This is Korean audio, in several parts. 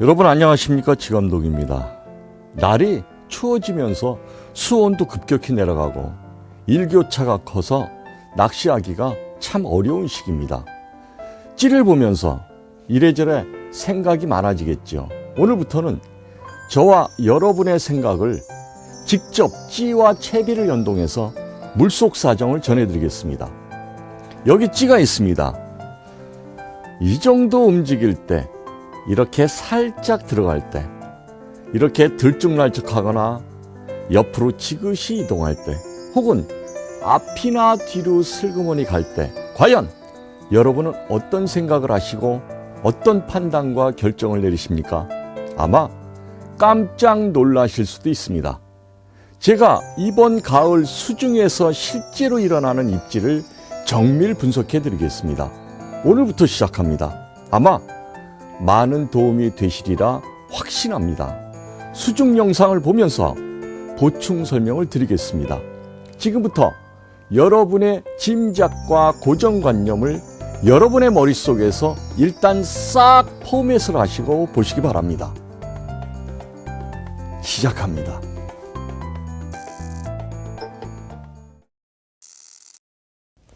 여러분 안녕하십니까 지감독입니다. 날이 추워지면서 수온도 급격히 내려가고 일교차가 커서 낚시하기가 참 어려운 시기입니다. 찌를 보면서 이래저래 생각이 많아지겠죠. 오늘부터는 저와 여러분의 생각을 직접 찌와 채비를 연동해서 물속 사정을 전해드리겠습니다. 여기 찌가 있습니다. 이 정도 움직일 때 이렇게 살짝 들어갈 때, 이렇게 들쭉날쭉하거나 옆으로 지그시 이동할 때, 혹은 앞이나 뒤로 슬그머니 갈 때, 과연 여러분은 어떤 생각을 하시고 어떤 판단과 결정을 내리십니까? 아마 깜짝 놀라실 수도 있습니다. 제가 이번 가을 수중에서 실제로 일어나는 입질을 정밀 분석해 드리겠습니다. 오늘부터 시작합니다. 아마 많은 도움이 되시리라 확신합니다. 수중 영상을 보면서 보충 설명을 드리겠습니다. 지금부터 여러분의 짐작과 고정관념을 여러분의 머릿속에서 일단 싹 포맷을 하시고 보시기 바랍니다. 시작합니다.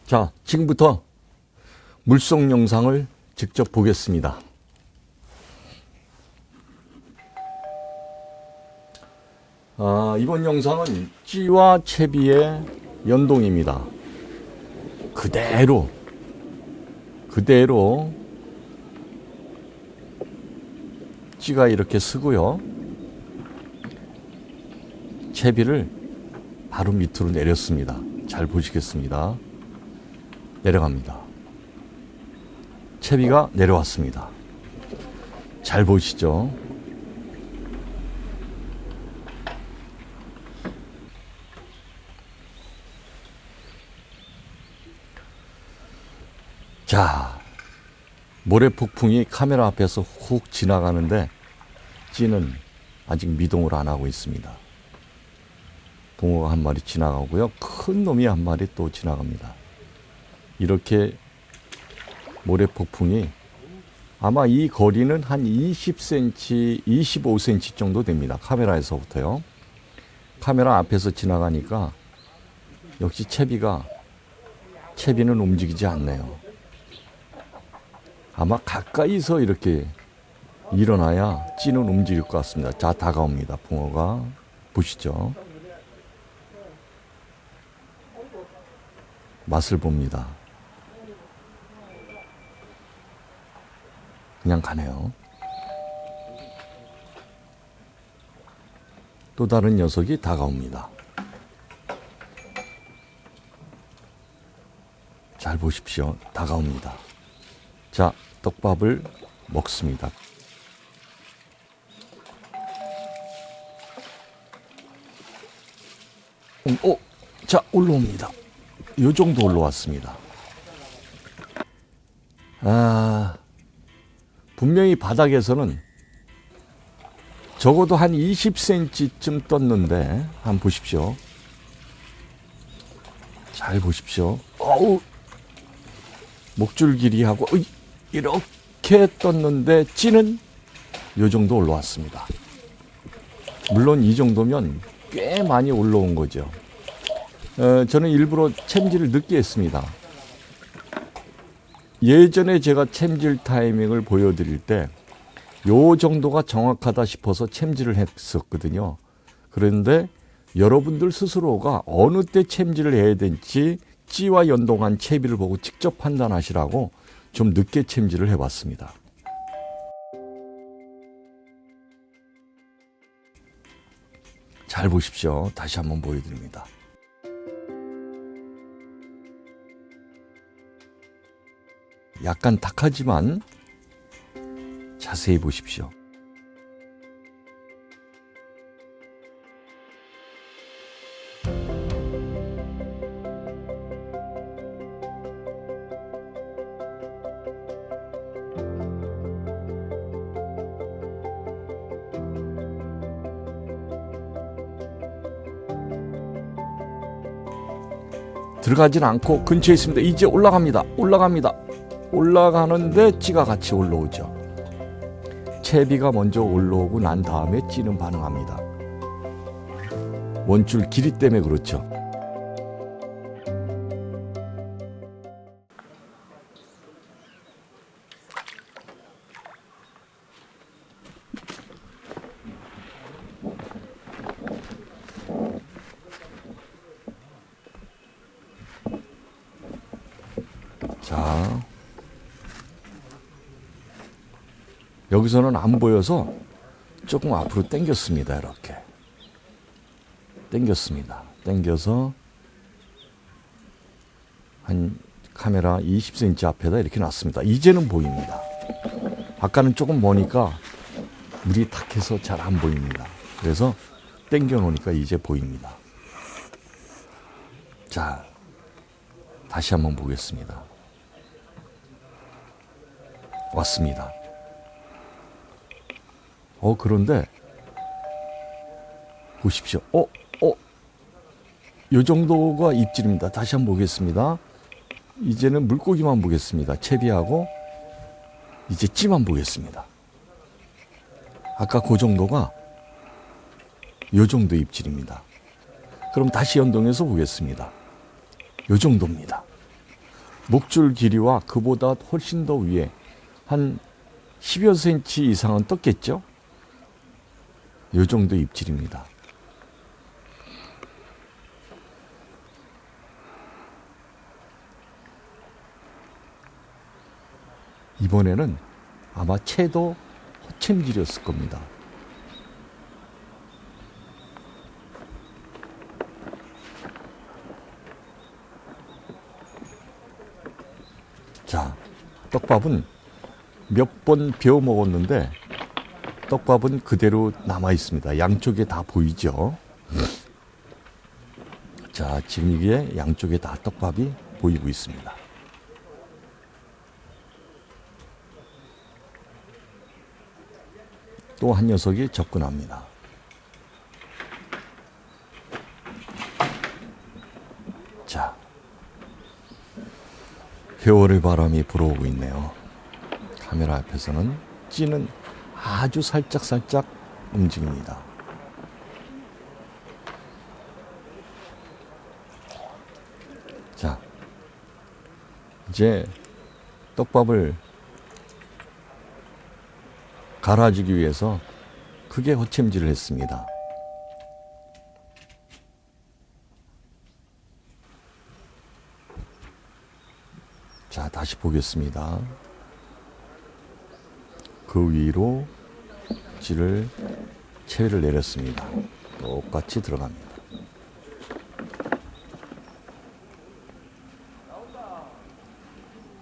자, 지금부터 물속 영상을 직접 보겠습니다. 아, 이번 영상은 찌와 채비의 연동입니다. 그대로, 그대로 찌가 이렇게 쓰고요. 채비를 바로 밑으로 내렸습니다. 잘 보시겠습니다. 내려갑니다. 채비가 내려왔습니다. 잘 보시죠? 자, 모래 폭풍이 카메라 앞에서 훅 지나가는데 찌는 아직 미동을 안 하고 있습니다. 붕어가 한 마리 지나가고요. 큰 놈이 한 마리 또 지나갑니다. 이렇게 모래 폭풍이 아마 이 거리는 한 20cm, 25cm 정도 됩니다. 카메라에서부터요. 카메라 앞에서 지나가니까 역시 채비가 채비는 움직이지 않네요. 아마 가까이서 이렇게 일어나야 찌는 움직일 것 같습니다. 자, 다가옵니다. 붕어가. 보시죠. 맛을 봅니다. 그냥 가네요. 또 다른 녀석이 다가옵니다. 잘 보십시오. 다가옵니다. 자, 떡밥을 먹습니다. 음, 오, 자, 올라옵니다. 요 정도 올라왔습니다. 아, 분명히 바닥에서는 적어도 한 20cm쯤 떴는데, 한번 보십시오. 잘 보십시오. 어우, 목줄 길이하고, 어이, 이렇게 떴는데, 찌는 요 정도 올라왔습니다. 물론 이 정도면 꽤 많이 올라온 거죠. 어, 저는 일부러 챔질을 늦게 했습니다. 예전에 제가 챔질 타이밍을 보여드릴 때, 요 정도가 정확하다 싶어서 챔질을 했었거든요. 그런데 여러분들 스스로가 어느 때 챔질을 해야 될지 찌와 연동한 채비를 보고 직접 판단하시라고 좀 늦게 챔질을 해봤습니다. 잘 보십시오. 다시 한번 보여드립니다. 약간 탁하지만 자세히 보십시오. 들어가진 않고 근처에 있습니다. 이제 올라갑니다. 올라갑니다. 올라가는데 찌가 같이 올라오죠. 채비가 먼저 올라오고 난 다음에 찌는 반응합니다. 원줄 길이 때문에 그렇죠. 여기서는 안 보여서 조금 앞으로 당겼습니다. 이렇게 당겼습니다. 당겨서 한 카메라 20cm 앞에다 이렇게 놨습니다. 이제는 보입니다. 아까는 조금 머니까 물이 탁해서 잘 안 보입니다. 그래서 당겨 놓으니까 이제 보입니다. 자, 다시 한번 보겠습니다. 왔습니다. 어, 그런데, 보십시오. 어, 어, 요 정도가 입질입니다. 다시 한번 보겠습니다. 이제는 물고기만 보겠습니다. 채비하고, 이제 찌만 보겠습니다. 아까 그 정도가 요 정도 입질입니다. 그럼 다시 연동해서 보겠습니다. 요 정도입니다. 목줄 길이와 그보다 훨씬 더 위에 한 10여 센치 이상은 떴겠죠? 요 정도 입질입니다. 이번에는 아마 채도 허챔질이었을 겁니다. 자, 떡밥은 몇번 베어 먹었는데 떡밥은 그대로 남아 있습니다. 양쪽에 다 보이죠? 자, 지금 이게 양쪽에 다 떡밥이 보이고 있습니다. 또 한 녀석이 접근합니다. 자, 회오리 바람이 불어오고 있네요. 카메라 앞에서는 찌는 아주 살짝 살짝 움직입니다. 자, 이제 떡밥을 갈아주기 위해서 크게 허챔질을 했습니다. 자, 다시 보겠습니다. 그 위로 질을 채를 내렸습니다. 똑같이 들어갑니다.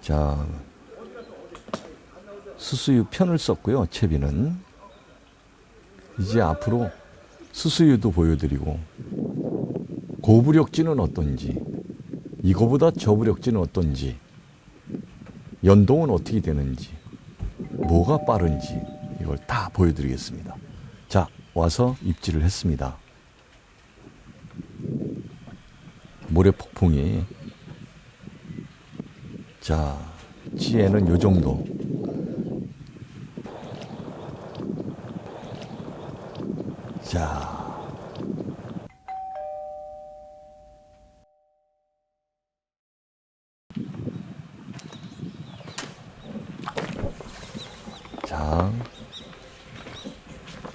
자, 수수유 편을 썼고요. 채비는 이제 앞으로 수수유도 보여드리고 고부력지는 어떤지 이거보다 저부력지는 어떤지 연동은 어떻게 되는지 뭐가 빠른지 이걸 다 보여드리겠습니다. 자 와서 입질을 했습니다. 모래 폭풍이 자 찌에는 요 정도 자 자,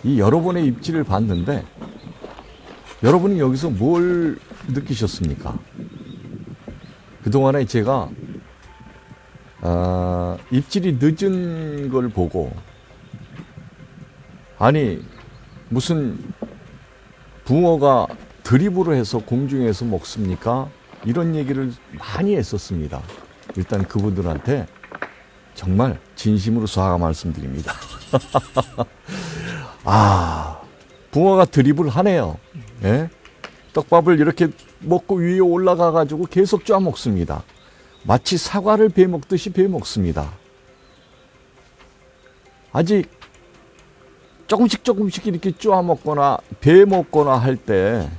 이 여러 번의 입질을 봤는데 여러분은 여기서 뭘 느끼셨습니까? 그동안에 제가 아, 입질이 늦은 걸 보고 아니 무슨 붕어가 드리블을 해서 공중에서 먹습니까? 이런 얘기를 많이 했었습니다. 일단 그분들한테 정말 진심으로 사과 말씀드립니다. 아, 붕어가 드립을 하네요. 예? 떡밥을 이렇게 먹고 위에 올라가 가지고 계속 쪄 먹습니다. 마치 사과를 배 먹듯이 배 먹습니다. 아직 조금씩 조금씩 이렇게 쪼아 먹거나 배 먹거나 할 때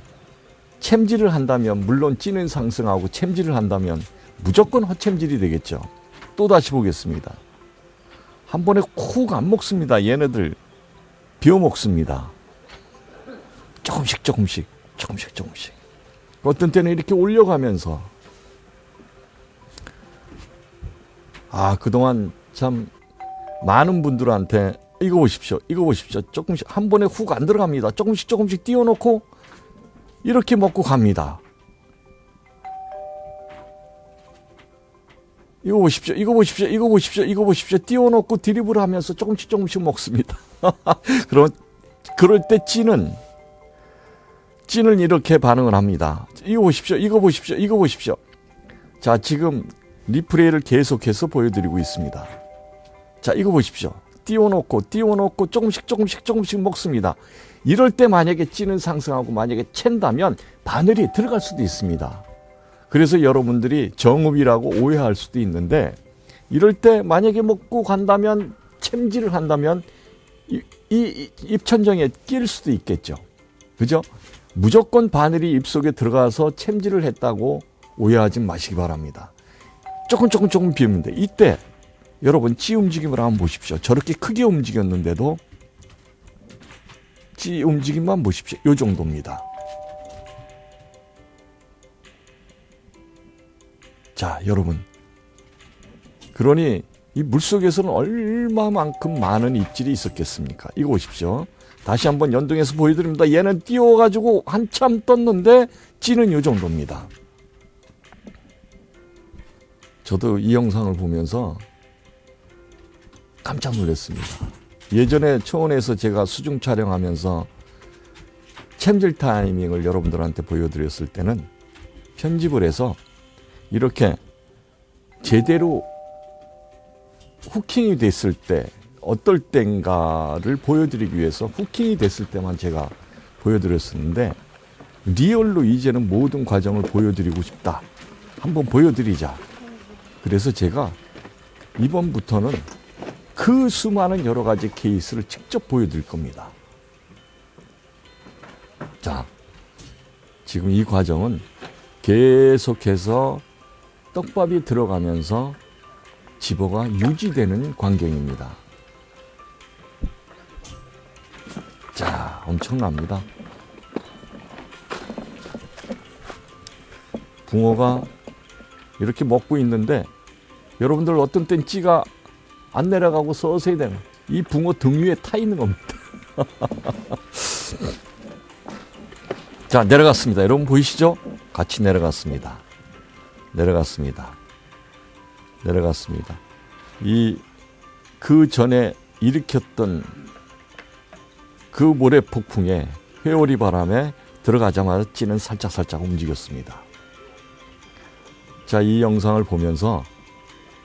챔질을 한다면 물론 찌는 상승하고 챔질을 한다면 무조건 허챔질이 되겠죠. 또 다시 보겠습니다. 한 번에 쿡안 먹습니다. 얘네들 비워 먹습니다. 조금씩 조금씩 조금씩 조금씩. 어떤 때는 이렇게 올려가면서 아 그동안 참 많은 분들한테 이거 보십시오. 이거 보십시오. 조금씩 한 번에 훅 안 들어갑니다. 조금씩 조금씩 띄워놓고 이렇게 먹고 갑니다. 이거 보십시오. 이거 보십시오. 이거 보십시오. 이거 보십시오. 띄워놓고 드리블 하면서 조금씩 조금씩 먹습니다. 그런, 그럴 때 찌는, 찌는 이렇게 반응을 합니다. 이거 보십시오. 이거 보십시오. 이거 보십시오. 자, 지금 리플레이를 계속해서 보여드리고 있습니다. 자, 이거 보십시오. 띄워놓고, 띄워놓고 조금씩 조금씩 조금씩 먹습니다. 이럴 때 만약에 찌는 상승하고 만약에 챈다면 바늘이 들어갈 수도 있습니다. 그래서 여러분들이 정읍이라고 오해할 수도 있는데 이럴 때 만약에 먹고 간다면 챔질을 한다면 이, 이, 이 입천정에 낄 수도 있겠죠. 그죠? 무조건 바늘이 입속에 들어가서 챔질을 했다고 오해하지 마시기 바랍니다. 조금 조금 조금 돼. 이때 여러분 찌 움직임을 한번 보십시오. 저렇게 크게 움직였는데도 찌 움직임만 보십시오. 요 정도입니다. 자, 여러분. 그러니 이 물속에서는 얼마만큼 많은 입질이 있었겠습니까? 이거 보십시오. 다시 한번 연동해서 보여드립니다. 얘는 띄워가지고 한참 떴는데 찌는 이 정도입니다. 저도 이 영상을 보면서 깜짝 놀랐습니다. 예전에 초원에서 제가 수중 촬영하면서 챔질 타이밍을 여러분들한테 보여드렸을 때는 편집을 해서 이렇게 제대로 후킹이 됐을 때 어떨 땐가를 보여드리기 위해서 후킹이 됐을 때만 제가 보여드렸었는데 리얼로 이제는 모든 과정을 보여드리고 싶다. 한번 보여드리자. 그래서 제가 이번부터는 그 수많은 여러 가지 케이스를 직접 보여드릴 겁니다. 자, 지금 이 과정은 계속해서 떡밥이 들어가면서 집어가 유지되는 광경입니다. 자, 엄청납니다. 붕어가 이렇게 먹고 있는데 여러분들 어떤 땐 찌가 안 내려가고 서서히 되는 이 붕어 등 위에 타 있는 겁니다. 자, 내려갔습니다. 여러분 보이시죠? 같이 내려갔습니다. 내려갔습니다. 내려갔습니다. 이 그 전에 일으켰던 그 모래 폭풍에 회오리 바람에 들어가자마자 찌는 살짝살짝 움직였습니다. 자, 이 영상을 보면서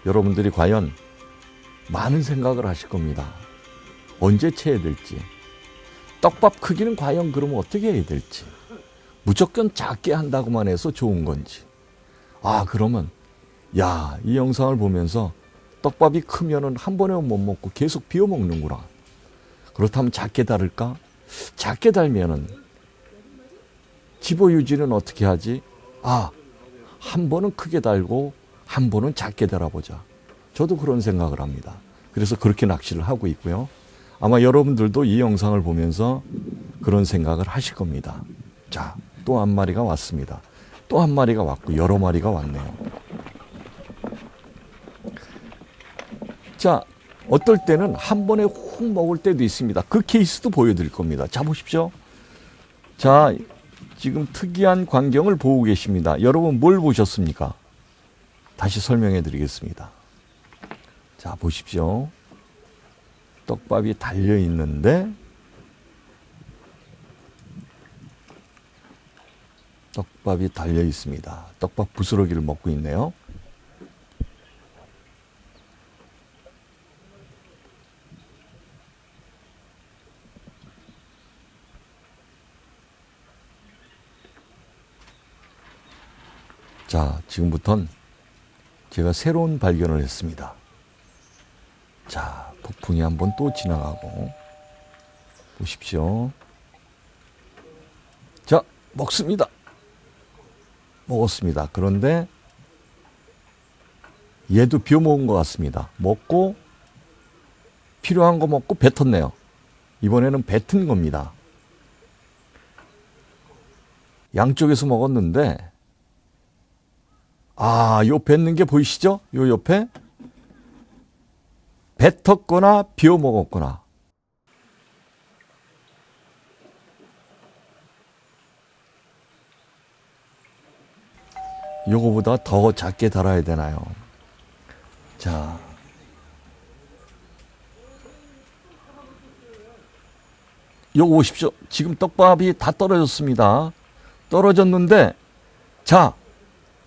여러분들이 과연 많은 생각을 하실 겁니다. 언제 채야 될지. 떡밥 크기는 과연 그러면 어떻게 해야 될지. 무조건 작게 한다고만 해서 좋은 건지. 아, 그러면, 야, 이 영상을 보면서 떡밥이 크면은 한 번에 못 먹고 계속 비워 먹는구나. 그렇다면 작게 다를까? 작게 달면은 집어 유지는 어떻게 하지? 아, 한 번은 크게 달고 한 번은 작게 달아보자. 저도 그런 생각을 합니다. 그래서 그렇게 낚시를 하고 있고요. 아마 여러분들도 이 영상을 보면서 그런 생각을 하실 겁니다. 자, 또 한 마리가 왔습니다. 또 한 마리가 왔고 여러 마리가 왔네요. 자, 어떨 때는 한 번에 훅 먹을 때도 있습니다. 그 케이스도 보여드릴 겁니다. 자, 보십시오. 자, 지금 특이한 광경을 보고 계십니다. 여러분 뭘 보셨습니까? 다시 설명해 드리겠습니다. 자, 보십시오. 떡밥이 달려 있는데 떡밥이 달려 있습니다. 떡밥 부스러기를 먹고 있네요. 자, 지금부턴 제가 새로운 발견을 했습니다. 자, 폭풍이 한번 또 지나가고 보십시오. 자, 먹습니다. 먹었습니다. 그런데 얘도 비워 먹은 것 같습니다. 먹고 필요한 거 먹고 뱉었네요. 이번에는 뱉은 겁니다. 양쪽에서 먹었는데 아, 요 뱉는 게 보이시죠? 요 옆에 뱉었거나 비워 먹었거나 요거보다 더 작게 달아야 되나요? 자. 요거 보십시오. 지금 떡밥이 다 떨어졌습니다. 떨어졌는데, 자,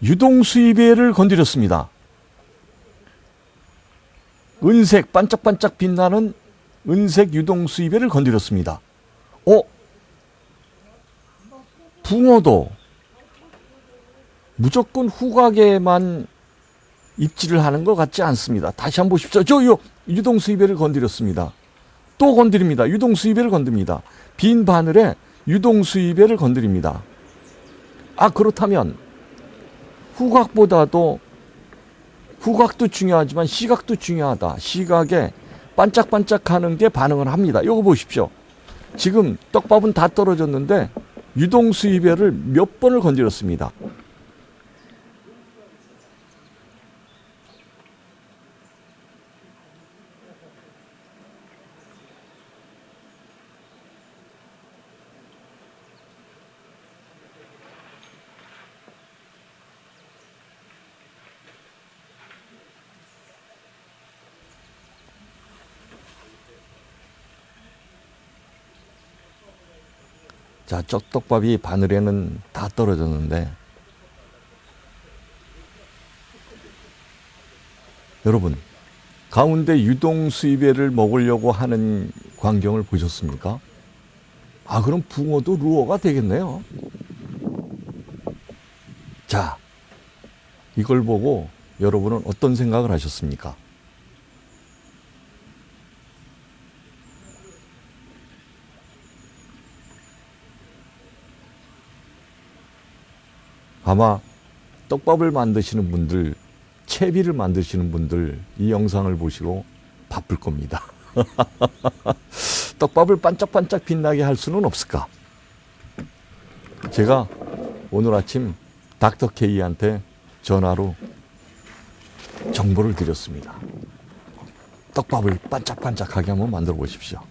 유동수입회를 건드렸습니다. 은색, 반짝반짝 빛나는 은색 유동수입회를 건드렸습니다. 어? 붕어도 무조건 후각에만 입질을 하는 것 같지 않습니다. 다시 한번 보십시오. 저 요 유동수입회를 건드렸습니다. 또 건드립니다. 유동수입회를 건드립니다. 빈 바늘에 유동수입회를 건드립니다. 아 그렇다면 후각보다도 후각도 중요하지만 시각도 중요하다. 시각에 반짝반짝하는 게 반응을 합니다. 이거 보십시오. 지금 떡밥은 다 떨어졌는데 유동수입회를 몇 번을 건드렸습니다. 자, 쩍떡밥이 바늘에는 다 떨어졌는데 여러분 가운데 유동수입회를 먹으려고 하는 광경을 보셨습니까? 아, 그럼 붕어도 루어가 되겠네요. 자, 이걸 보고 여러분은 어떤 생각을 하셨습니까? 아마 떡밥을 만드시는 분들, 채비를 만드시는 분들 이 영상을 보시고 바쁠 겁니다. 떡밥을 반짝반짝 빛나게 할 수는 없을까? 제가 오늘 아침 닥터 K한테 전화로 정보를 드렸습니다. 떡밥을 반짝반짝하게 한번 만들어 보십시오.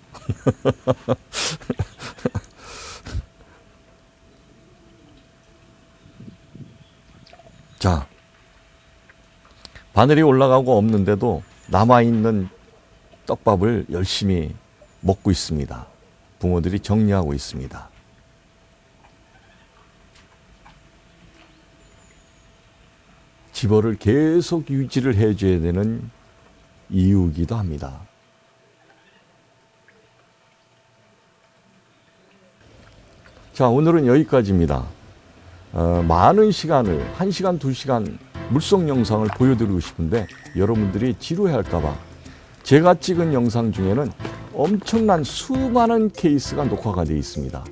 자, 바늘이 올라가고 없는데도 남아있는 떡밥을 열심히 먹고 있습니다. 붕어들이 정리하고 있습니다. 집어를 계속 유지를 해줘야 되는 이유이기도 합니다. 자, 오늘은 여기까지입니다. 어, 많은 시간을, 한시간두시간 물속 영상을 보여드리고 싶은데 여러분들이 지루해할까봐 제가 찍은 영상 중에는 엄청난 수많은 케이스가 녹화가 되어 있습니다.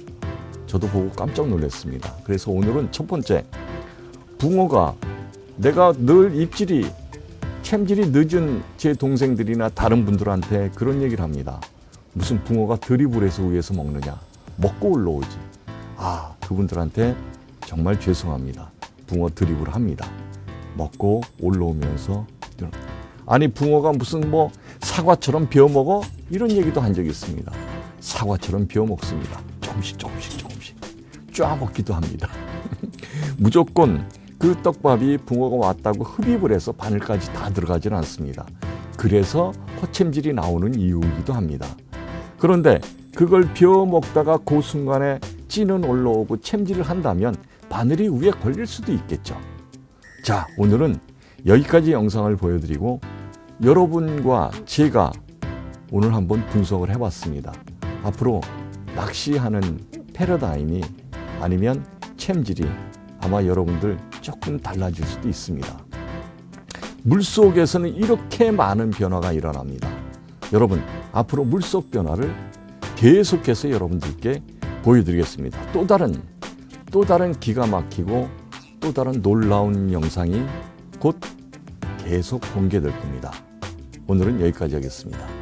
저도 보고 깜짝 놀랐습니다. 그래서 오늘은 첫 번째, 붕어가 내가 늘 입질이, 캠질이 늦은 제 동생들이나 다른 분들한테 그런 얘기를 합니다. 무슨 붕어가 드리블 해서 위에서 먹느냐. 먹고 올라오지. 아, 그분들한테 정말 죄송합니다. 붕어 드립을 합니다. 먹고 올라오면서 아니 붕어가 무슨 뭐 사과처럼 비어 먹어 이런 얘기도 한 적이 있습니다. 사과처럼 비어 먹습니다. 조금씩 조금씩 조금씩 쪼아 먹기도 합니다. 무조건 그 떡밥이 붕어가 왔다고 흡입을 해서 바늘까지 다 들어가지는 않습니다. 그래서 허챔질이 나오는 이유이기도 합니다. 그런데 그걸 비워 먹다가 그 순간에 찌는 올라오고 챔질을 한다면 바늘이 위에 걸릴 수도 있겠죠. 자, 오늘은 여기까지 영상을 보여드리고 여러분과 제가 오늘 한번 분석을 해봤습니다. 앞으로 낚시하는 패러다임이 아니면 챔질이 아마 여러분들 조금 달라질 수도 있습니다. 물 속에서는 이렇게 많은 변화가 일어납니다. 여러분, 앞으로 물속 변화를 계속해서 여러분들께 보여드리겠습니다. 또 다른, 또 다른 기가 막히고 또 다른 놀라운 영상이 곧 계속 공개될 겁니다. 오늘은 여기까지 하겠습니다.